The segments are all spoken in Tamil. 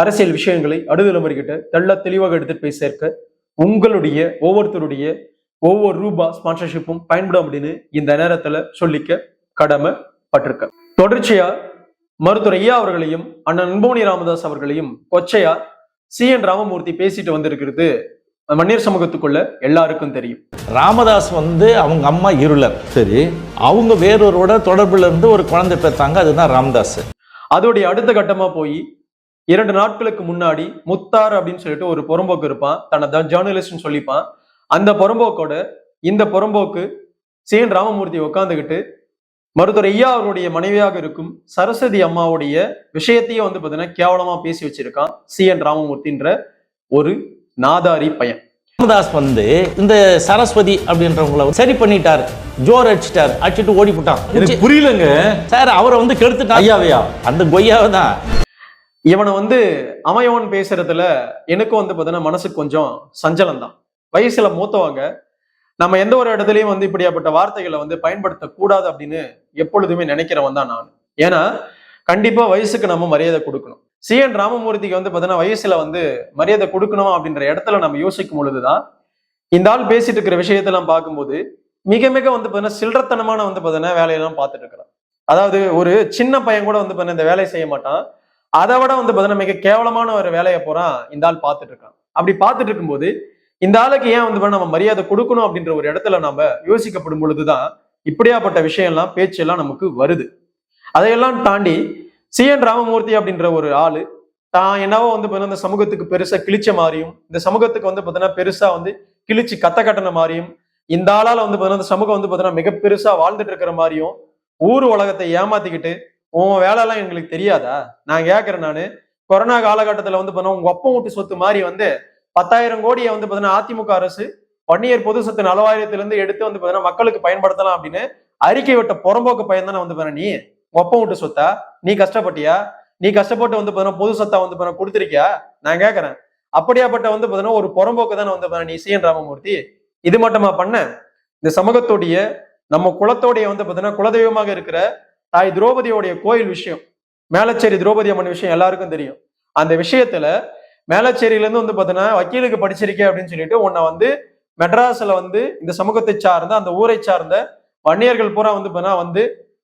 அரசியல் விஷயங்களை அடுதலைமுறைகிட்ட தெள்ள தெளிவாக எடுத்துட்டு போய் சேர்க்க உங்களுடைய ஒவ்வொருத்தருடைய ஒவ்வொரு ரூபா ஸ்பான்சர்ஷிப்பும் பயன்படும் அப்படின்னு இந்த நேரத்துல சொல்லிக்க கடமைப்பட்டிருக்க. தொடர்ச்சியா மருத்துவர் ஐயா அவர்களையும் அண்ணன் அன்போனி ராமதாஸ் அவர்களையும் கொச்சையா சி என் ராமமூர்த்தி பேசிட்டு வந்திருக்கிறது. மன்னியர் சமூகத்துக்குள்ள எல்லாருக்கும் தெரியும். ராமதாஸ் வந்து அவங்க அம்மா இருளர். சரி. அவங்க வேறொருவோட தொடர்புல இருந்து ஒரு குழந்தை பெற்றாங்க அதுதான் ராமதாஸ். அதோடைய அடுத்த கட்டமா போய் இரண்டு நாட்களுக்கு முன்னாடி முத்தார் அப்படின்னு சொல்லிட்டு ஒரு புறம்போக்கு இருப்பான். தன்னை தான் ஜேர்னலிஸ்ட்னு சொல்லிப்பான். அந்த புறம்போக்கோட இந்த புறம்போக்கு சி என் ராமமூர்த்தி உட்காந்துக்கிட்டு மருத்துவர் ஐயா அவருடைய மனைவியாக இருக்கும் சரஸ்வதி அம்மாவுடைய விஷயத்தையே வந்து பார்த்தீங்கன்னா கேவலமா பேசி வச்சிருக்கான் சி என் ராமமூர்த்தின்ற ஒரு நாதாரி பையன். ராமதாஸ் வந்து இந்த சரஸ்வதி அப்படின்றவங்கள சரி பண்ணிட்டார். ஜோர் அடிச்சிட்டார். அடிச்சிட்டு ஓடி போட்டான் எனக்கு புரியலங்க. சார் அவரை வந்து கெடுத்துட்டான் ஐயாவையா? அந்த கொய்யாவை தான். இவனை வந்து அமையவன் பேசுறதுல எனக்கும் வந்து பார்த்தீங்கன்னா மனசுக்கு கொஞ்சம் சஞ்சலம் தான் வயசுல மூத்தவங்க நம்ம எந்த ஒரு இடத்துலயும் வந்து இப்படியாப்பட்ட வார்த்தைகளை வந்து பயன்படுத்தக்கூடாது அப்படின்னு எப்பொழுதுமே நினைக்கிறவன் தான் நான். ஏன்னா கண்டிப்பா வயசுக்கு நம்ம மரியாதை கொடுக்கணும். சி. என். ராமமூர்த்திக்கு வந்து பார்த்தீங்கன்னா வயசுல வந்து மரியாதை கொடுக்கணும் அப்படின்ற இடத்துல நம்ம யோசிக்கும் பொழுதுதான் இந்த ஆள் பேசிட்டு இருக்கிற விஷயத்தெல்லாம் பார்க்கும்போது மிக மிக வந்து பார்த்தீங்கன்னா சில்லறத்தனமான வந்து பார்த்தீங்கன்னா வேலையெல்லாம் பார்த்துட்டு இருக்கிறான். அதாவது ஒரு சின்ன பையன் கூட வந்து பார்த்தீங்கன்னா இந்த வேலையை செய்ய மாட்டான். அதை விட வந்து பார்த்தீங்கன்னா மிக கேவலமான ஒரு வேலையை போறான் இந்த ஆள் பார்த்துட்டு இருக்கான். அப்படி பார்த்துட்டு இருக்கும்போது இந்த ஆளுக்கு ஏன் வந்து நம்ம மரியாதை கொடுக்கணும் அப்படின்ற ஒரு இடத்துல நம்ம யோசிக்கப்படும் பொழுதுதான் இப்படியாப்பட்ட விஷயம்லாம் பேச்செல்லாம் நமக்கு வருது. அதையெல்லாம் தாண்டி சி. என். ராமமூர்த்தி அப்படின்ற ஒரு ஆளு தான் என்னவோ வந்து பார்த்தீங்கன்னா இந்த சமூகத்துக்கு பெருசா கிழிச்ச மாதிரியும் இந்த சமூகத்துக்கு வந்து பார்த்தீங்கன்னா பெருசா வந்து கிழிச்சு கத்த கட்டின மாதிரியும் இந்த ஆளால வந்து பார்த்தீங்கன்னா இந்த சமூகம் வந்து பார்த்தீங்கன்னா மிக பெருசா வாழ்ந்துட்டு இருக்கிற மாதிரியும் ஊர் உலகத்தை ஏமாத்திக்கிட்டு உன் வேலைலாம் எங்களுக்கு தெரியாதா? நான் கேட்கறேன் நான். கொரோனா காலகட்டத்தில் வந்து பார்த்தீங்கன்னா உங்க ஒப்பம் வீட்டு சொத்து மாதிரி வந்து பத்தாயிரம் கோடியை வந்து பார்த்தீங்கன்னா அதிமுக அரசு வன்னியர் பொது சொத்து நலவாயிரத்திலிருந்து எடுத்து வந்து பார்த்தீங்கன்னா மக்களுக்கு பயன்படுத்தலாம் அப்படின்னு அறிக்கை விட்ட புறம்போக்கு பையன் தானே வந்து பாரு நீ? ஒப்பம் விட்டு சொத்தா? நீ கஷ்டப்பட்டியா? நீ கஷ்டப்பட்டு வந்து பார்த்தீங்கன்னா பொது சொத்தா வந்து பார்த்தீங்கன்னா கொடுத்துருக்கியா? நான் கேட்கறேன் அப்படியாப்பட்ட வந்து பார்த்தீங்கன்னா ஒரு புறம்போக்கு தானே வந்து பார்த்தீங்கன்னா நீ சி என் ராமமூர்த்தி. இது மட்டுமா பண்ண? இந்த சமூகத்துடைய நம்ம குலத்தோடைய வந்து பார்த்தீங்கன்னா குலதெய்வமாக இருக்கிற தாய் திரௌபதியோடைய கோயில் விஷயம் மேலச்சேரி திரௌபதி அம்மன் விஷயம் எல்லாருக்கும் தெரியும். அந்த விஷயத்துல மேலச்சேரியிலேருந்து வந்து பார்த்தீங்கன்னா வக்கீலுக்கு படிச்சிருக்கேன் அப்படின்னு சொல்லிட்டு உன்னை வந்து மெட்ராஸில் வந்து இந்த சமூகத்தை சார்ந்த அந்த ஊரை சார்ந்த வன்னியர்கள் பூரா வந்து பார்த்தீங்கன்னா வந்து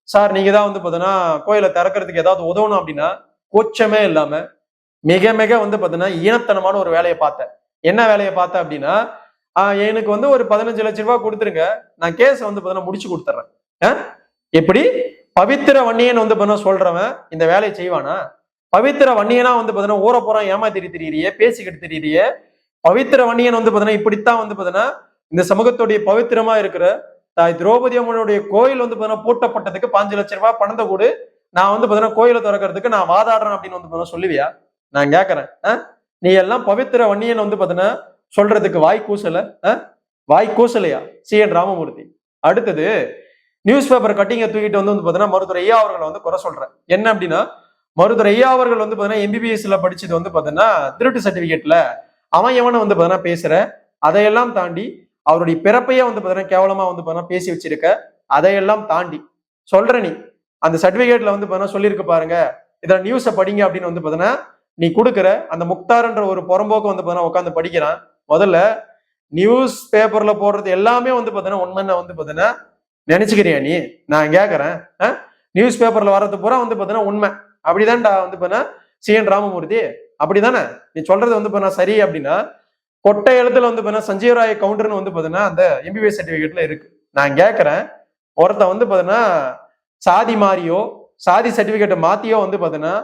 சார் நீங்கள் தான் வந்து பார்த்தீங்கன்னா கோயிலை திறக்கிறதுக்கு ஏதாவது உதவணும் அப்படின்னா கூச்சமே இல்லாமல் மிக மிக வந்து பார்த்தீங்கன்னா ஈனத்தனமான ஒரு வேலையை பார்த்தேன். என்ன வேலையை பார்த்தேன் அப்படின்னா எனக்கு வந்து ஒரு பதினஞ்சு லட்ச ரூபா கொடுத்துருங்க. நான் கேஸை வந்து பார்த்தீங்கன்னா முடிச்சு கொடுத்துட்றேன். எப்படி? பவித்திர வன்னியன் வந்து பார்த்தீங்கன்னா சொல்றவன் இந்த வேலையை செய்வானா? பவித்திர வன்னியனா வந்து பார்த்தீங்கன்னா ஊற போறான் ஏமாத்திரி திரியிறியே பேசிக்கிட்டு திரியிறியே. பவித்திர வன்னியன் வந்து பார்த்தீங்கன்னா இப்படித்தான் வந்து பார்த்தீங்கன்னா இந்த சமூகத்துடைய பவித்திரமா இருக்கிற தாய் திரௌபதி அம்மனுடைய கோயில் வந்து பார்த்தீங்கன்னா பூட்டப்பட்டதுக்கு பாஞ்சு லட்ச ரூபாய் பணத்தை கூடு. நான் வந்து பார்த்தீங்கன்னா கோயிலை திறக்கிறதுக்கு நான் வாதாடுறேன் அப்படின்னு வந்து பார்த்தீங்கன்னா சொல்லுவியா? நான் கேட்கறேன் ஆ? நீ எல்லாம் பவித்திர வன்னியன் வந்து பார்த்தீங்கன்னா சொல்றதுக்கு வாய் கூசல ஆ? வாய் கூசலையா? C N Ramamurthy. அடுத்தது நியூஸ் பேப்பர் கட்டிங்கை தூக்கிட்டு வந்து வந்து பார்த்தீங்கன்னா மருத்துவர் ஐயா அவர்களை வந்து குறை சொல்றேன் என்ன அப்படின்னா மருத்துவர் ஐயா அவர்கள் வந்து பார்த்தீங்கன்னா எம்பிபிஎஸ்ல படிச்சது வந்து பார்த்தீங்கன்னா திருட்டு சர்டிபிகேட்ல அவன் எவனை வந்து பார்த்தீங்கன்னா பேசுற அதையெல்லாம் தாண்டி அவருடைய பிறப்பையே வந்து பார்த்தீங்கன்னா கேவலமா வந்து பார்த்தீங்கன்னா பேசி வச்சிருக்க அதையெல்லாம் தாண்டி சொல்ற நீ அந்த சர்டிபிகேட்ல வந்து பார்த்தீங்கன்னா சொல்லியிருக்கு பாருங்க இதில் நியூஸை படிங்க அப்படின்னு வந்து பார்த்தீங்கன்னா நீ கொடுக்குற அந்த முக்தார்ன்ற ஒரு புறம்போக்கு வந்து பார்த்தீங்கன்னா உட்காந்து படிக்கிறான். முதல்ல நியூஸ் பேப்பர்ல போடுறது எல்லாமே வந்து பார்த்தீங்கன்னா உண்மைன்னு வந்து பார்த்தீங்கன்னா நினைச்சுக்கிறியா நீ நான் கேட்கறேன் நியூஸ் பேப்பர்ல வர்றது பூரா வந்து பார்த்தீங்கன்னா உண்மை அப்படிதான்டா வந்து பண்ண சி என் ராமமூர்த்தி அப்படிதானே நீ சொல்றது வந்து பண்ண சரி அப்படின்னா கொட்டை எழுத்துல வந்து பார்த்தீங்கன்னா சஞ்சீவ் ராய் கவுண்டர்னு வந்து பார்த்தீங்கன்னா அந்த எம்பிபிஎஸ் சர்டிபிகேட்ல இருக்கு நான் கேட்கறேன் ஒருத்தன் வந்து பார்த்தீங்கன்னா சாதி மாறியோ சாதி சர்டிபிகேட்டை மாத்தியோ வந்து பார்த்தீங்கன்னா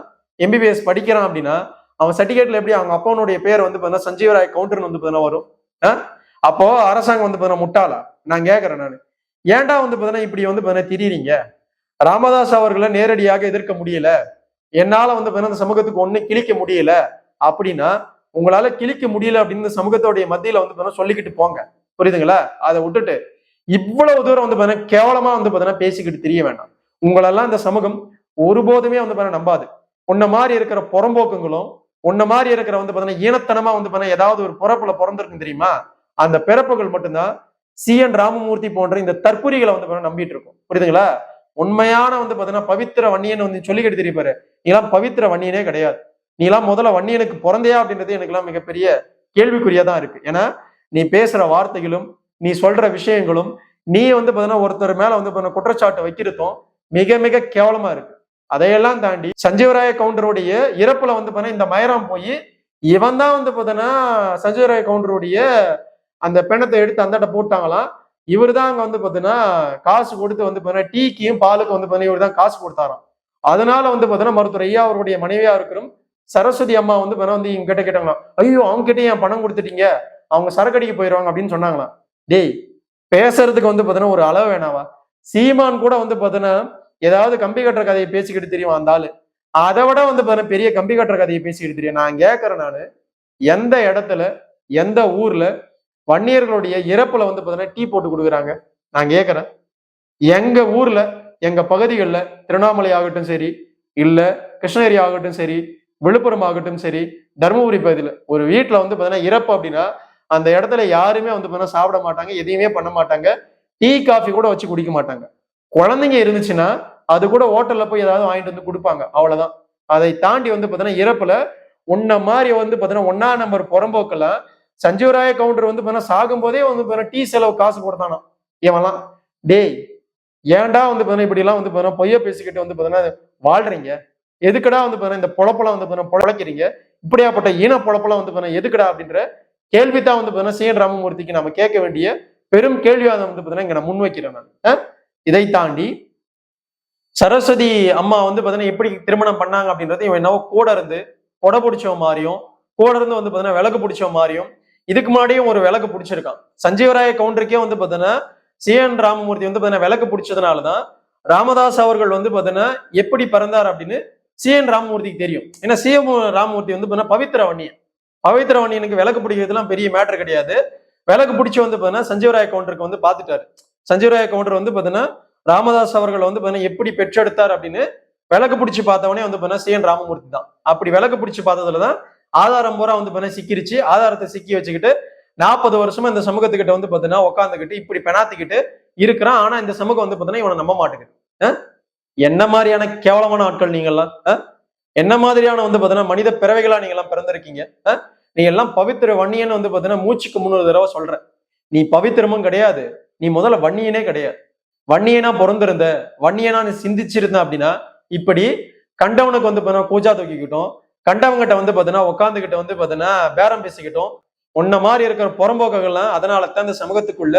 எம்பிபிஎஸ் படிக்கிறான் அப்படின்னா அவன் சர்டிபிகேட்ல எப்படி அவங்க அப்பாவுடைய பேர் வந்து பார்த்தீங்கன்னா சஞ்சீவ் ராய் கவுண்டர்னு வந்து பார்த்தீங்கன்னா வரும் ஆ? அப்போ அரசாங்கம் வந்து பார்த்தீங்கன்னா முட்டாளா நான் கேட்கறேன் நான் ஏன்டா வந்து பார்த்தீங்கன்னா இப்படி வந்து பார்த்தீங்கன்னா திரியிறீங்க? ராமதாஸ் அவர்களை நேரடியாக எதிர்க்க முடியல. என்னால் வந்து பார்த்தீங்கன்னா அந்த சமூகத்துக்கு ஒன்று கிழிக்க முடியல. அப்படின்னா உங்களால கிழிக்க முடியல அப்படின்னு சமூகத்தோடைய மத்தியில வந்து பார்த்தீங்கன்னா சொல்லிக்கிட்டு போங்க. புரியுதுங்களா? அதை விட்டுட்டு இவ்வளவு தூரம் வந்து பார்த்தீங்கன்னா கேவலமா வந்து பார்த்தீங்கன்னா பேசிக்கிட்டு தெரிய வேண்டாம் உங்களெல்லாம் இந்த சமூகம் ஒருபோதுமே வந்து பார்த்தீங்கன்னா நம்பாது. உன்ன மாதிரி இருக்கிற புறம்போக்குங்களும் உன்ன மாதிரி இருக்கிற வந்து பார்த்தீங்கன்னா ஈனத்தனமா வந்து பார்த்தீங்கன்னா ஏதாவது ஒரு பிறப்புல பிறந்திருக்கும் தெரியுமா? அந்த பிறப்புகள் மட்டும்தான் சி. என். ராமமூர்த்தி போன்ற இந்த தற்புரிகளை வந்து நம்பிட்டு இருக்கோம் புரியுதுங்களா? உண்மையான வந்து பாத்தீங்கன்னா பவித்திர வன்னியன் வந்து சொல்லிக்கிட்டு தெரியுப்பாரு. நீலாம் பவித்திர வன்னியனே கிடையாது. நீலாம் முதல்ல வன்னியனுக்கு பிறந்தையா அப்படின்றது எனக்குலாம் மிகப்பெரிய கேள்விக்குறியா தான் இருக்கு. ஏன்னா நீ பேசுற வார்த்தைகளும் நீ சொல்ற விஷயங்களும் நீ வந்து பாத்தீங்கன்னா ஒருத்தர் மேல வந்து குற்றச்சாட்டு வைக்கிறதும் மிக மிக கேவலமா இருக்கு. அதையெல்லாம் தாண்டி சஞ்சீவராய கவுண்டருடைய இறப்புல வந்து பாத்தீங்கன்னா இந்த மயரம் போய் இவன் தான் வந்து பாத்தீங்கன்னா சஞ்சீவராய கவுண்டருடைய அந்த பிணத்தை எடுத்து அந்தாட்ட போட்டாங்களாம். இவர் தான் அங்க வந்து பாத்தீங்கன்னா காசு கொடுத்து வந்து பாத்தீங்கன்னா டீக்கும் பாலுக்கும் வந்து பாத்தீங்கன்னா இவர் தான் காசு கொடுத்தாராம். அதனால வந்து பாத்தீங்கன்னா மருத்துவர் ஐயா அவருடைய மனைவியா இருக்கிறோம் சரஸ்வதி அம்மா வந்து பாத்தீங்கன்னா வந்து இங்க கிட்ட கேட்டாங்களாம். ஐயோ அவங்க கிட்ட ஏன் பணம் கொடுத்துட்டீங்க? அவங்க சரக்கடிக்கு போயிடுவாங்க அப்படின்னு சொன்னாங்களாம். டேய் பேசுறதுக்கு வந்து பாத்தீங்கன்னா ஒரு அளவு வேணாவா? சீமான் கூட வந்து பாத்தீங்கன்னா ஏதாவது கம்பி கட்டுற கதையை பேசிக்கிட்டு தெரியும் அந்த ஆளு? அதை விட வந்து பாத்தீங்கன்னா பெரிய கம்பி கட்டுற கதையை பேசிக்கிட்டு தெரியும். நான் கேட்கறேன் நான். எந்த இடத்துல எந்த ஊர்ல வன்னியர்களுடைய இறப்புல வந்து பார்த்தீங்கன்னா டீ போட்டு கொடுக்குறாங்க. நான் கேட்கறேன் எங்க ஊர்ல எங்க பகுதிகளில் திருவண்ணாமலை ஆகட்டும் சரி இல்லை கிருஷ்ணகிரி ஆகட்டும் சரி விழுப்புரம் ஆகட்டும் சரி தருமபுரி பகுதியில் ஒரு வீட்டில் வந்து பார்த்தீங்கன்னா இறப்பு அப்படின்னா அந்த இடத்துல யாருமே வந்து பார்த்தீங்கன்னா சாப்பிட மாட்டாங்க எதையுமே பண்ண மாட்டாங்க. டீ காஃபி கூட வச்சு குடிக்க மாட்டாங்க. குழந்தைங்க இருந்துச்சுன்னா அது கூட ஹோட்டல்ல போய் ஏதாவது வாங்கிட்டு வந்து கொடுப்பாங்க. அவ்வளவுதான். அதை தாண்டி வந்து பார்த்தீங்கன்னா இறப்புல உன்ன மாதிரி வந்து பார்த்தீங்கன்னா ஒன்னா நம்பர் புறம்போக்கெல்லாம் சஞ்சீவராய கவுண்டர் வந்து பாத்தீங்கன்னா சாகும் போதே வந்து பாத்தீங்கன்னா டீ செலவு காசு கொடுத்தானா இவன்லாம் டேய் ஏன்டா வந்து பாத்தீங்கன்னா இப்படி எல்லாம் வந்து பார்த்தீங்கன்னா பொய்ய பேசிக்கிட்டு வந்து பாத்தீங்கன்னா வாழ்றீங்க எதுக்குடா வந்து பாத்தீங்கன்னா இந்த பொழப்பெல்லாம் வந்து பாத்தீங்கன்னா பொழைக்கிறீங்க இப்படியாப்பட்ட இன பொழப்பெல்லாம் வந்து பார்த்தீங்கன்னா எதுக்குடா அப்படின்ற கேள்வி தான் வந்து பார்த்தீங்கன்னா சி என் ராமமூர்த்திக்கு நம்ம கேட்க வேண்டிய பெரும் கேள்வியாக வந்து பாத்தீங்கன்னா இங்க நான் முன்வைக்கிறேன் நான் இதை தாண்டி சரஸ்வதி அம்மா வந்து பாத்தீங்கன்னா எப்படி திருமணம் பண்ணாங்க அப்படின்றது இவன் என்னவோ கூட இருந்து கொடை பிடிச்சவன் மாதிரியும் கூட இருந்து வந்து பாத்தீங்கன்னா விளக்கு பிடிச்சவன் மாதிரியும் இதுக்கு முன்னாடியும் ஒரு விளக்கு பிடிச்சிருக்கான். சஞ்சீவராய கவுண்டருக்கே வந்து பார்த்தீங்கன்னா சி என் ராமமூர்த்தி வந்து பாத்தீங்கன்னா விளக்கு பிடிச்சதுனாலதான் ராமதாஸ் அவர்கள் வந்து பாத்தீங்கன்னா எப்படி பிறந்தார் அப்படின்னு சி என் ராமமூர்த்திக்கு தெரியும். ஏன்னா சி எம் ராமமூர்த்தி வந்து பார்த்தீங்கன்னா பவித்ர வன்னியன். பவித்ர வன்னியனுக்கு விளக்கு பிடிக்கிறதுலாம் பெரிய மேட்டர் கிடையாது. விளக்கு பிடிச்சி வந்து பார்த்தீங்கன்னா சஞ்சீவராய கவுண்டருக்கு வந்து பார்த்துட்டாரு சஞ்சீவராய கவுண்டர் வந்து பார்த்தீங்கன்னா ராமதாஸ் அவர்கள் வந்து பார்த்தீங்கன்னா எப்படி பெற்றெடுத்தார் அப்படின்னு விளக்கு பிடிச்சி பார்த்தவனே வந்து பார்த்தீங்கன்னா சி என் ராமமூர்த்தி தான். அப்படி விளக்கு பிடிச்சி பார்த்ததுல தான் ஆதாரம் பூரா வந்து பார்த்தீங்கன்னா சிக்கிருச்சு. ஆதாரத்தை சிக்கி வச்சுக்கிட்டு நாற்பது வருஷமா இந்த சமூகத்துக்கிட்ட வந்து பார்த்தீங்கன்னா உட்காந்துக்கிட்டு இப்படி பெணாத்திக்கிட்டு இருக்கிறான். ஆனா இந்த சமூகம் வந்து பார்த்தீங்கன்னா இவனை நம்ப மாட்டேங்குது. என்ன மாதிரியான கேவலமான ஆட்கள் நீங்கள்லாம்? என்ன மாதிரியான வந்து பார்த்தீங்கன்னா மனித பிறவைகளா நீங்க எல்லாம் பிறந்திருக்கீங்க நீ எல்லாம் பவித்திர வன்னியன்னு வந்து பார்த்தீங்கன்னா மூச்சுக்கு முன்னூறு தடவை சொல்ற நீ பவித்திரமும் கிடையாது. நீ முதல்ல வன்னியனே கிடையாது. வன்னியனா பிறந்திருந்த வன்னியனா நீ சிந்திச்சிருந்த அப்படின்னா இப்படி கண்டவனுக்கு வந்து பார்த்தீங்கன்னா கூஜா தூக்கிக்கிட்டோம். கண்டவங்கிட்ட வந்து பாத்தீங்கன்னா உட்காந்துக்கிட்ட வந்து பாத்தீங்கன்னா பேரம் பேசிக்கிட்டோம். உன்ன மாதிரி இருக்கிற புறம்போக்கங்கள்லாம் அதனால தான் இந்த சமூகத்துக்குள்ள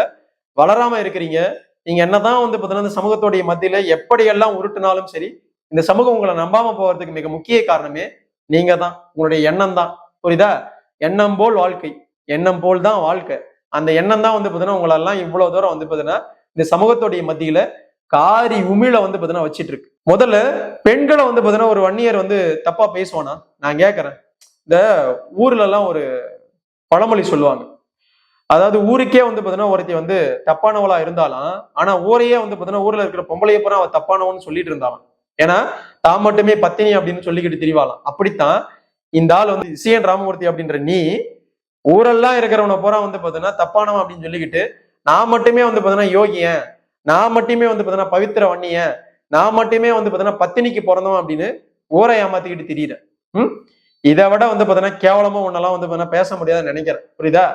வளராம இருக்கிறீங்க. நீங்க என்னதான் வந்து பாத்தீங்கன்னா இந்த சமூகத்துடைய மத்தியில எப்படியெல்லாம் உருட்டுனாலும் சரி இந்த சமூகம் உங்களை நம்பாம போறதுக்கு மிக முக்கிய காரணமே நீங்க தான் உங்களுடைய எண்ணம் தான் புரியுதா? எண்ணம் போல் வாழ்க்கை. எண்ணம் போல் தான் வாழ்க்கை. அந்த எண்ணம் தான் வந்து பாத்தீங்கன்னா உங்களெல்லாம் இவ்வளவு தூரம் வந்து பாத்தீங்கன்னா இந்த சமூகத்துடைய மத்தியில காரி உமிழ வந்து பாத்தீங்கன்னா வச்சிட்டு இருக்கு முதல்ல பெண்களை வந்து பாத்தீங்கன்னா ஒரு வன்னியர் வந்து தப்பா பேசுவானா? நான் கேக்குறேன். இந்த ஊர்ல எல்லாம் ஒரு பழமொழி சொல்லுவாங்க. அதாவது ஊருக்கே வந்து பாத்தீங்கன்னா ஒருத்தி வந்து தப்பானவளா இருந்தாலும் ஆனா ஊரையே வந்து பாத்தீங்கன்னா ஊர்ல இருக்கிற பொம்பளைய பூரா அவ தப்பானவன்னு சொல்லிட்டு இருந்தாலும். ஏன்னா தான் மட்டுமே பத்தினி அப்படின்னு சொல்லிக்கிட்டு திரிவாளாம். அப்படித்தான் இந்த ஆள் வந்து சி என் ராமமூர்த்தி அப்படின்ற நீ ஊரெல்லாம் இருக்கிறவனை பூரா வந்து பாத்தீங்கன்னா தப்பானவன் அப்படின்னு சொல்லிக்கிட்டு நான் மட்டுமே வந்து பாத்தீங்கன்னா யோகியன் நான் மட்டுமே வந்து பார்த்தீங்கன்னா பவித்திர வன்னியன் நான் மட்டுமே வந்து பார்த்தீங்கன்னா பத்தினிக்கு பிறந்தவன் அப்படின்னு ஊரை ஏமாத்திக்கிட்டு திரியிற ம்? இதை விட வந்து பார்த்தீங்கன்னா கேவலமா உன்னெல்லாம் வந்து பார்த்தீங்கன்னா பேச முடியாதுன்னு நினைக்கிறேன். புரியுதா?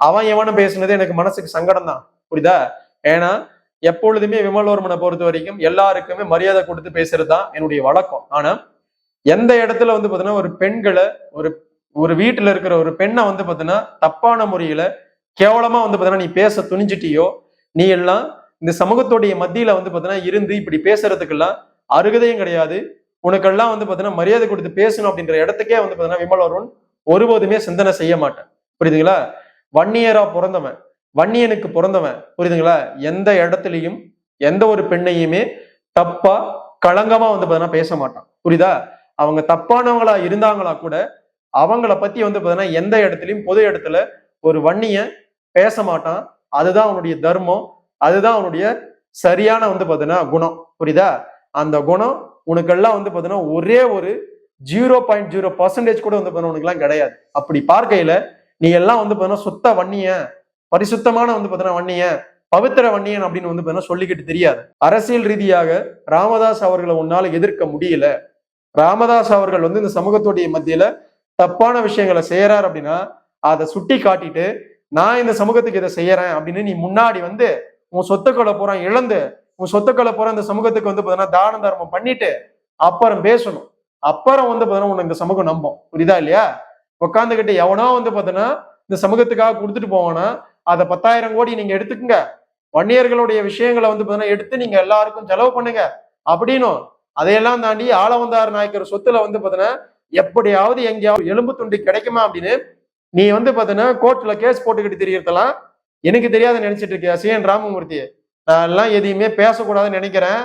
அவன் எவனும் பேசுனது எனக்கு மனசுக்கு சங்கடம் தான் புரியுதா? ஏன்னா எப்பொழுதுமே விமலோர்மனை பொறுத்த வரைக்கும் எல்லாருக்குமே மரியாதை கொடுத்து பேசுறது தான் என்னுடைய வழக்கம். ஆனா எந்த இடத்துல வந்து பாத்தீங்கன்னா ஒரு பெண்களை ஒரு ஒரு வீட்டுல இருக்கிற ஒரு பெண்ணை வந்து பாத்தீங்கன்னா தப்பான முறையில கேவலமா வந்து பாத்தீங்கன்னா நீ பேச துணிஞ்சிட்டியோ நீ எல்லாம் இந்த சமூகத்துடைய மத்தியில வந்து பாத்தீங்கன்னா இருந்து இப்படி பேசுறதுக்கெல்லாம் அருகதையும் கிடையாது. உனக்கெல்லாம் வந்து பாத்தீங்கன்னா மரியாதை கொடுத்து பேசணும் அப்படின்ற இடத்துக்கே வந்து பாத்தீங்கன்னா விமல் அருண் ஒருபோதுமே சிந்தனை செய்ய மாட்டேன். புரியுதுங்களா? வன்னியரா பிறந்தவன் வன்னியனுக்கு பிறந்தவன் புரியுதுங்களா? எந்த இடத்துலயும் எந்த ஒரு பெண்ணையுமே தப்பா களங்கமா வந்து பாத்தீங்கன்னா பேச மாட்டான். புரியுதா? அவங்க தப்பானவங்களா இருந்தாங்களா கூட அவங்கள பத்தி வந்து பாத்தீங்கன்னா எந்த இடத்துலையும் பொது இடத்துல ஒரு வன்னிய பேச மாட்டான். அதுதான் அவனுடைய தர்மம். அதுதான் அவனுடைய சரியான வந்து பார்த்தீங்கன்னா குணம். புரியுதா? அந்த குணம் உனக்கெல்லாம் வந்து பார்த்தீங்கன்னா ஒரே ஒரு ஜீரோ பாயிண்ட் ஜீரோ பர்சன்டேஜ் கூட வந்து பார்த்தீங்கன்னா உனக்குலாம் கிடையாது. அப்படி பார்க்கையில நீ எல்லாம் வந்து பார்த்தீங்கன்னா சுத்த வன்னிய பரிசுத்தமான வந்து பார்த்தீங்கன்னா வன்னிய பவித்திர வன்னியன் அப்படின்னு வந்து பார்த்தீங்கன்னா சொல்லிக்கிட்டு தெரியாது. அரசியல் ரீதியாக ராமதாஸ் அவர்களை உன்னால எதிர்க்க முடியல. ராமதாஸ் அவர்கள் வந்து இந்த சமூகத்துடைய மத்தியில தப்பான விஷயங்களை செய்யறாரு அப்படின்னா அதை சுட்டி காட்டிட்டு நான் இந்த சமூகத்துக்கு இதை செய்யறேன் அப்படின்னு நீ முன்னாடி வந்து உன் சொத்துக்களை பூரா இழந்து உன் சொத்துக்களை பூரா இந்த சமூகத்துக்கு வந்து பார்த்தீங்கன்னா தான தர்மம் பண்ணிட்டு அப்புறம் பேசணும். அப்புறம் வந்து பார்த்தீங்கன்னா உன்னை இந்த சமூகம் நம்பும். புரியுதா இல்லையா? உட்காந்துக்கிட்டு எவனோ வந்து பார்த்தீங்கன்னா இந்த சமூகத்துக்காக கொடுத்துட்டு போவானா அதை பத்தாயிரம் கோடி நீங்க எடுத்துக்கங்க. வன்னியர்களுடைய விஷயங்களை வந்து பார்த்தீங்கன்னா எடுத்து நீங்க எல்லாருக்கும் செலவு பண்ணுங்க. அப்படின்னும். அதையெல்லாம் தாண்டி ஆளவந்தார் நாயக்கர் சொத்துல வந்து பார்த்தீங்கன்னா எப்படியாவது எங்கேயாவது எலும்பு துண்டு கிடைக்குமா அப்படின்னு நீ வந்து பார்த்தீங்கன்னா கோர்ட்ல கேஸ் போட்டுக்கிட்டு தெரியறதெல்லாம் எனக்கு தெரியாத நினைச்சிட்டு இருக்கியா? சிஎன் ராமமூர்த்தி நான் எல்லாம் எதையுமே பேசக்கூடாதுன்னு நினைக்கிறேன்.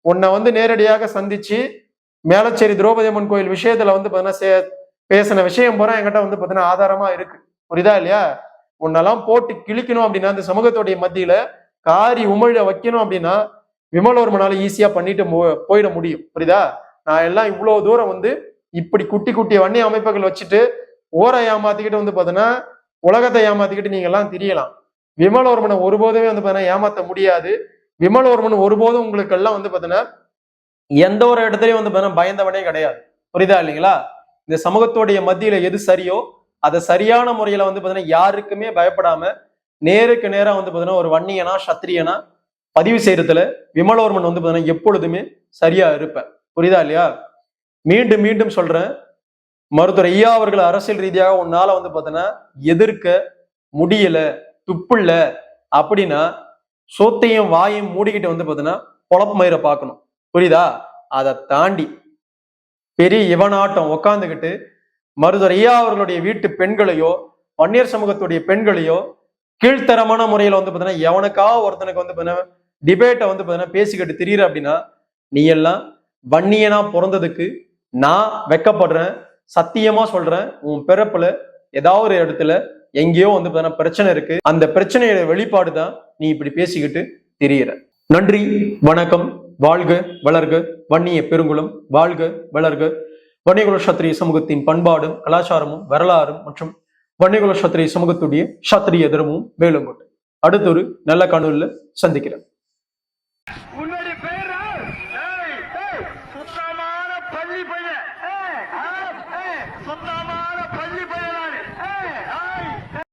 உன்னை வந்து நேரடியாக சந்திச்சு மேலச்சேரி திரௌபதி அம்மன் கோயில் விஷயத்துல வந்து பார்த்தீங்கன்னா சே- பேசின விஷயம் பூரா என்கிட்ட வந்து பார்த்தீங்கன்னா ஆதாரமா இருக்கு. புரியுதா இல்லையா? உன்னெல்லாம் போட்டு கிழிக்கணும் அப்படின்னா அந்த சமூகத்துடைய மத்தியில காரி உமிழ வைக்கணும் அப்படின்னா விமலவர்மனால ஈஸியா பண்ணிட்டு மு- போயிட முடியும். புரியுதா? நான் எல்லாம் இவ்வளவு தூரம் வந்து இப்படி குட்டி குட்டி வன்னி அமைப்புகள் வச்சுட்டு ஓரை ஏமாத்திக்கிட்டு வந்து பார்த்தீங்கன்னா உலகத்தை ஏமாத்திக்கிட்டு நீங்க எல்லாம் தெரியலாம். விமலோர்மனை ஒருபோதுமே வந்து பார்த்தீங்கன்னா ஏமாத்த முடியாது. விமலவர்மன் ஒருபோதும் உங்களுக்கு எல்லாம் வந்து பார்த்தீங்கன்னா எந்த ஒரு இடத்துலயும் வந்து பார்த்தீங்கன்னா பயந்தவனே கிடையாது. புரியுதா இல்லைங்களா? இந்த சமூகத்துடைய மத்தியில எது சரியோ அதை சரியான முறையில வந்து பார்த்தீங்கன்னா யாருக்குமே பயப்படாம நேருக்கு நேராக வந்து பார்த்தீங்கன்னா ஒரு வன்னியனா சத்திரியனா பதிவு செய்யறதுல விமலவர்மன் வந்து பார்த்தீங்கன்னா எப்பொழுதுமே சரியா இருப்பேன். புரியுதா இல்லையா? மீண்டும் மீண்டும் சொல்றேன். மருத்துவர் ஐயா அவர்கள் அரசியல் ரீதியாக உன்னால வந்து பார்த்தீங்கன்னா எதிர்க்க முடியல. துப்புல்ல அப்படின்னா சொத்தையும் வாயையும் மூடிக்கிட்டு வந்து பார்த்தீங்கன்னா பொழப்பு மயிரை பார்க்கணும். புரியுதா? அதை தாண்டி பெரிய இவனாட்டம் உக்காந்துக்கிட்டு மருத்துவர் ஐயா அவர்களுடைய வீட்டு பெண்களையோ வன்னியர் சமூகத்துடைய பெண்களையோ கீழ்த்தரமான முறையில வந்து பார்த்தீங்கன்னா எவனுக்கா ஒருத்தனுக்கு வந்து பார்த்தீங்கன்னா டிபேட்டை வந்து பார்த்தீங்கன்னா பேசிக்கிட்டு திரியிற அப்படின்னா நீ எல்லாம் வன்னியனா பிறந்ததுக்கு நான் வெக்கப்படுறேன் சத்தியமா சொல்றேன் உன் பிறப்புல ஏதாவது ஒரு இடத்துல எங்கேயோ வந்து பார்த்தீங்கன்னா பிரச்சனை இருக்கு. அந்த பிரச்சனையோட வெளிப்பாடு தான் நீ இப்படி பேசிக்கிட்டு தெரியற. நன்றி வணக்கம் வாழ்க வளர்க வன்னிய பெருங்குளம் வாழ்க வளர்க. வன்னியகுல சத்திரிய சமூகத்தின் பண்பாடும் கலாச்சாரமும் வரலாறும் மற்றும் வன்னியகுல சத்திரிய சமூகத்துடைய சத்திரிய தர்மமும் மேலும் கொண்டு அடுத்த ஒரு நல்ல கனவுல சந்திக்கிறேன்.